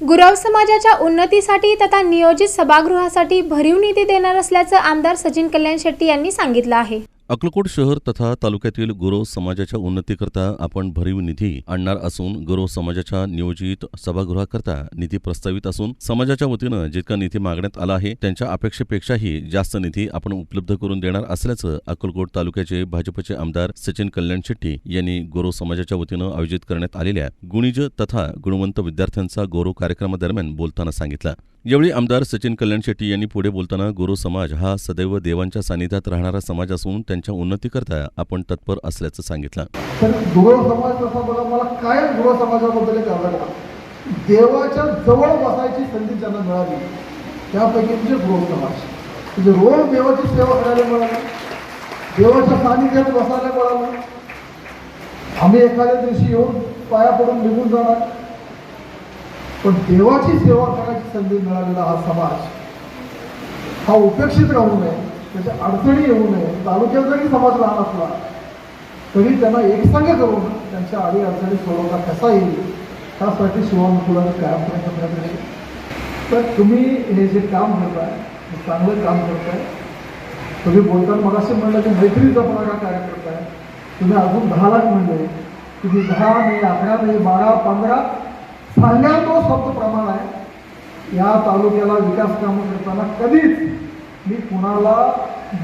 गुरव समाजाच्या उन्नतीसाठी तथा नियोजित सभागृहासाठी भरीव निधी देणार असल्याचं आमदार सचिन कल्याण शेट्टी यांनी सांगितलं आहे. अक्कलकोट शहर तथा तालुक्यातील गुरव समाजाच्या उन्नतीकरता आपण भरीव निधी आणणार असून गुरव समाजाच्या नियोजित सभागृहाकरता निधी प्रस्तावित असून समाजाच्या वतीनं जितका निधी मागण्यात आला आहे त्यांच्या अपेक्षेपेक्षाही जास्त निधी आपण उपलब्ध करून देणार असल्याचं अक्कलकोट तालुक्याचे भाजपचे आमदार सचिन कल्याण शेट्टी यांनी गुरव समाजाच्या वतीनं आयोजित करण्यात आलेल्या गुणिज तथा गुणवंत विद्यार्थ्यांचा गौरव कार्यक्रमादरम्यान बोलताना सांगितलं. यावेळी आमदार सचिन कल्याण शेट्टी यांनी पुढे बोलताना गुरु समाज हा सदैव देवांच्या सानिध्यात राहणारा समाज असून त्यांच्या उन्नतीकरता आपण तत्पर असल्याचं सांगितलं. तर गृह समाज कसा बघा मला काय गुरु समाजाबद्दल आवडला देवाच्या जवळ बसायची संधी ज्यांना मिळाली त्यापैकी म्हणजे गुरु समाज. म्हणजे रोज देवाची सेवा करायला मिळाली देवाच्या सानिध्यात बसायला मिळालं. आम्ही एखाद्या दिवशी येऊन पाया पडून निघून जाणार. पण देवाची सेवा करायची संधी मिळालेला हा समाज हा उपेक्षित राहू नये त्याच्या अडचणी येऊ नये तालुक्यात जरी समाज लहान असला तरी त्यांना एकसंग करून त्यांच्या आडी अडचणी सोडवता कसा येईल त्यासाठी शिवानुकुलाने कायम प्रयत्न करत आहे. तर तुम्ही हे जे काम करताय हे चांगलं काम करताय. तुम्ही बोलताना मगाशी म्हणलं की मैत्री जपणार का कार्य करताय. तुम्ही अजून दहा लाख म्हणले. तुम्ही दहा नाही अकरा नाही बारा पंधरा सांगा तो प्रमाण आहे. या तालुक्याला विकास कामं करताना कधीच मी कुणाला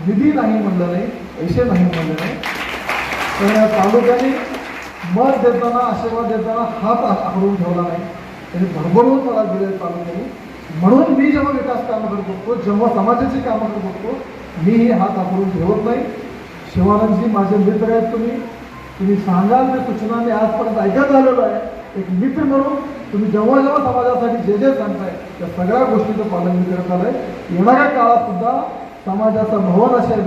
निधी नाही म्हणलं नाही पैसे नाही म्हणले नाही. तर या तालुक्याने मत देताना आशीर्वाद देताना हात आखडून ठेवला नाही. त्यांनी भरभरून मला दिले तालुक्याने. म्हणून मी जेव्हा विकास कामं करत असतो जेव्हा समाजाची कामं करत असतो मी हे हात आखडून ठेवत नाही. शिवानंदजी माझे मित्र आहेत तुम्ही. तुम्ही सांगाल ते सूचना मी आजपर्यंत ऐकत आलेलो आहे. एक मित्र म्हणून तुम्ही जेव्हा जेव्हा समाजासाठी जे जे सांगताय त्या सगळ्या गोष्टीचं पालन मी करत आलंय. येणाऱ्या काळात सुद्धा समाजाचं भवन असेल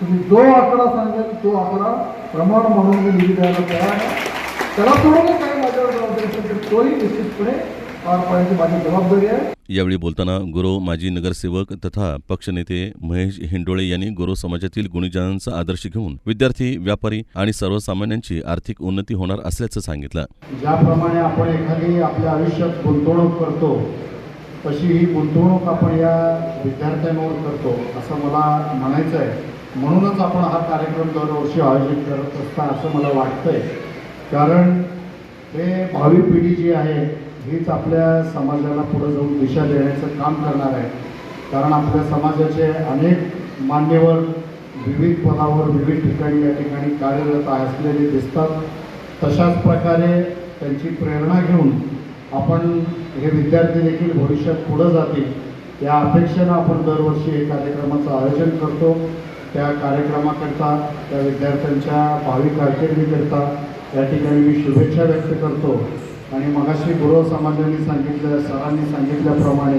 तुम्ही जो आकडा सांगेल तो आकडा प्रमाण म्हणून मी निधी द्यायला तयार आहे त्याला सोडून काही माझ्यावर जबाबदारी असेल तर तोही निश्चितपणे पार पाडण्याची माझी जबाबदारी आहे. यावेळी बोलताना गुरव माजी नगरसेवक तथा पक्षनेते महेश हिंडोळे यांनी गुरव समाजातील गुणीजनांचा आदर्श घेऊन विद्यार्थी व्यापारी आणि सर्वसामान्यांची आर्थिक उन्नती होणार असल्याचं सांगितलं. ज्याप्रमाणे आपण एखादी आपल्या आयुष्यात गुंतवणूक करतो तशी ही गुंतवणूक आपण या विद्यार्थ्यांवर करतो असं मला म्हणायचं आहे. म्हणूनच आपण हा कार्यक्रम दरवर्षी आयोजित करत असता असं मला वाटतंय. कारण हे भावी पिढी जी आहे हीच आपल्या समाजाला पुढे जाऊन दिशा देण्याचं काम करणार आहे. कारण आपल्या समाजाचे अनेक मान्यवर विविध पदावर विविध ठिकाणी या ठिकाणी कार्यरत असलेले दिसतात. तशाच प्रकारे त्यांची प्रेरणा घेऊन आपण हे विद्यार्थी देखील भविष्यात पुढं जातील या अपेक्षेनं आपण दरवर्षी हे कार्यक्रमाचं आयोजन करतो. त्या कार्यक्रमाकरता त्या विद्यार्थ्यांच्या भावी कारकिर्दीकरता या ठिकाणी मी शुभेच्छा व्यक्त करतो. आणि मगाशी गुरव समाजाने सांगितलं सरांनी सांगितल्याप्रमाणे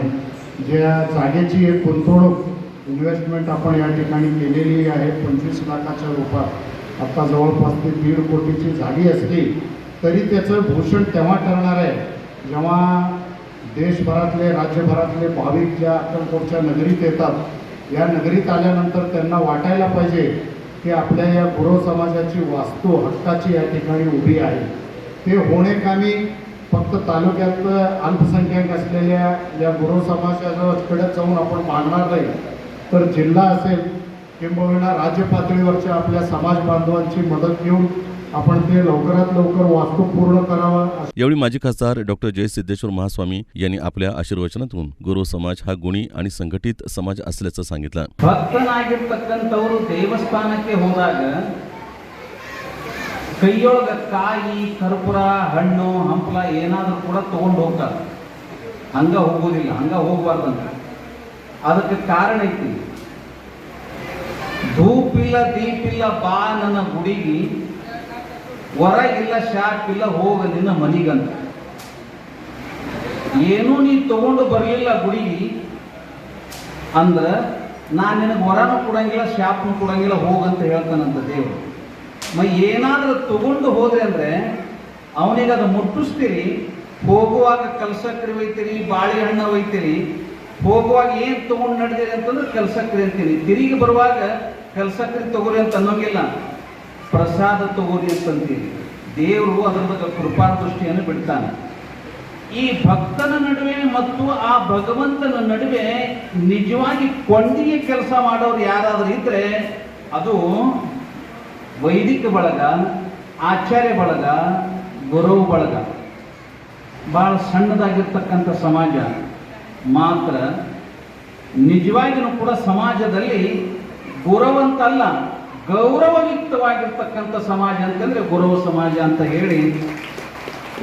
ज्या जागेची एक गुंतवणूक इन्व्हेस्टमेंट आपण या ठिकाणी केलेली आहे पंचवीस लाखाच्या रूपात आता जवळपास ती दीड कोटीची झाली असली तरी त्याचं भूषण तेव्हा ठरणार आहे जेव्हा देशभरातले राज्यभरातले भाविक ज्या अक्कलकोटच्या नगरीत येतात या नगरीत आल्यानंतर त्यांना वाटायला पाहिजे की आपल्या या गुरव समाजाची वास्तू हक्काची या ठिकाणी उभी आहे. हे होणे कामी फक्त तालुक्यात अल्पसंख्याक असलेल्या या गुरु समाजाकडे जाऊन आपण मांडणार नाही. तर जिल्हा असेल किंबहुना राज्य पातळीवरच्या आपल्या समाज बांधवांची मदत घेऊन आपण ते लवकरात लवकर वास्तू पूर्ण करावा यावेळी माजी खासदार डॉक्टर जय सिद्धेश्वर महास्वामी यांनी आपल्या आशीर्वचनातून गुरु समाज हा गुणी आणि संघटित समाज असल्याचं सांगितलं. भक्त नागिर ಕೈಯೊಳಗ ಕಾಯಿ, ಕರ್ಪೂರ, ಹಣ್ಣು, ಹಂಪಲ ಏನಾದರೂ ಕೂಡ ತೊಗೊಂಡು ಹೋಗ್ತಾರೆ. ಹಂಗ ಹೋಗೋದಿಲ್ಲ, ಹಂಗ ಹೋಗ್ಬಾರ್ದಂತ. ಅದಕ್ಕೆ ಕಾರಣ ಐತಿ. ಧೂಪಿಲ್ಲ, ದೀಪಿಲ್ಲ, ಬಾ ನನ್ನ ಗುಡಿಗಿ. ಹೊರಗಿಲ್ಲ ಶಾಪ್ ಇಲ್ಲ, ಹೋಗ ನಿನ್ನ ಮನಿಗಂತ. ಏನೂ ನೀ ತಗೊಂಡು ಬರಲಿಲ್ಲ ಗುಡಿಗಿ. ಅಂದ್ರೆ ನಾನು ನಿನಗೆ ಹೊರನೂ ಕೊಡಂಗಿಲ್ಲ, ಶಾಪ್ನು ಕೊಡಂಗಿಲ್ಲ, ಹೋಗಂತ ಹೇಳ್ತಾನಂತ ದೇವರು. ಏನಾದರೂ ತಗೊಂಡು ಹೋದ್ರೆ ಅಂದ್ರೆ ಅವನಿಗೆ ಅದು ಮುಟ್ಟಿಸ್ತೀರಿ, ಹೋಗುವಾಗ ಕಲ್ಸಕ್ರಿ ಒಯ್ತೀರಿ ಬಾಳೆಹಣ್ಣು ಒಯ್ತೀರಿ, ಹೋಗುವಾಗ ಏನು ತಗೊಂಡು ನಡೆದಿರಿ ಅಂತಂದ್ರೆ ಕಲ್ಸಕ್ರಿ ಅಂತೀರಿ. ತಿರುಗಿ ಬರುವಾಗ ಕಲ್ಸಕ್ರಿ ತಗೋರಿ ಅಂತ ಅನ್ನೋಂಗಿಲ್ಲ. ಪ್ರಸಾದ ತಗೋರಿ ಅಂತಂತೀರಿ ದೇವರು ಅದರ ಬಗ್ಗೆ ಕೃಪಾ ದೃಷ್ಟಿಯನ್ನು ಬಿಡ್ತಾನೆ. ಈ ಭಕ್ತನ ನಡುವೆ ಮತ್ತು ಆ ಭಗವಂತನ ನಡುವೆ ನಿಜವಾಗಿ ಕೊಂಡಿಗೆ ಕೆಲಸ ಮಾಡೋರು ಯಾರಾದರೂ ಇದ್ರೆ ಅದು ವೈದಿಕ ಬಳಗ, ಆಚಾರ್ಯ ಬಳಗ, ಗುರು ಬಳಗ. ಭಾಳ ಸಣ್ಣದಾಗಿರ್ತಕ್ಕಂಥ ಸಮಾಜ ಮಾತ್ರ ನಿಜವಾಗಿಯೂ ಕೂಡ ಸಮಾಜದಲ್ಲಿ ಗುರವಂತಲ್ಲ, ಗೌರವಯುಕ್ತವಾಗಿರ್ತಕ್ಕಂಥ ಸಮಾಜ ಅಂತಂದರೆ ಗುರವ ಸಮಾಜ ಅಂತ ಹೇಳಿ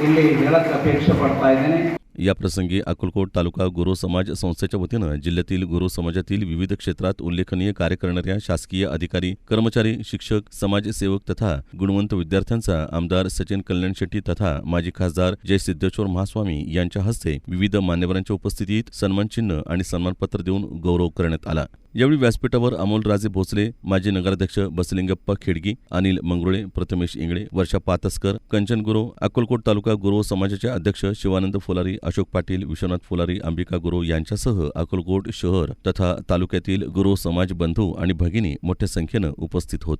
ಇಲ್ಲಿ ಹೇಳಕ್ಕೆ ಅಪೇಕ್ಷೆ ಪಡ್ತಾ ಇದ್ದೇನೆ. याप्रसंगी अक्कलकोट तालुका गुरु समाज संस्थेच्या वतीनं जिल्ह्यातील गुरु समाजातील विविध क्षेत्रात उल्लेखनीय कार्य करणाऱ्या शासकीय अधिकारी कर्मचारी शिक्षक समाजसेवक तथा गुणवंत विद्यार्थ्यांचा आमदार सचिन कल्याण शेट्टी तथा माजी खासदार जय सिद्धेश्वर महास्वामी यांच्या हस्ते विविध मान्यवरांच्या उपस्थितीत सन्मानचिन्ह आणि सन्मानपत्र देऊन गौरव करण्यात आला. यावेळी व्यासपीठावर अमोलराजे भोसले माजी नगराध्यक्ष बसलिंगप्पा खेडगी अनिल मंगरुळे प्रथमेश इंगळे वर्षा पातसकर कंचन गुरव अक्कलकोट तालुका गुरव समाजाचे अध्यक्ष शिवानंद फुलारी अशोक पाटील विश्वनाथ फुलारी अंबिका गुरव यांच्यासह अक्कलकोट शहर तथा तालुक्यातील गुरव समाज बंधू आणि भगिनी मोठ्या संख्येनं उपस्थित होते.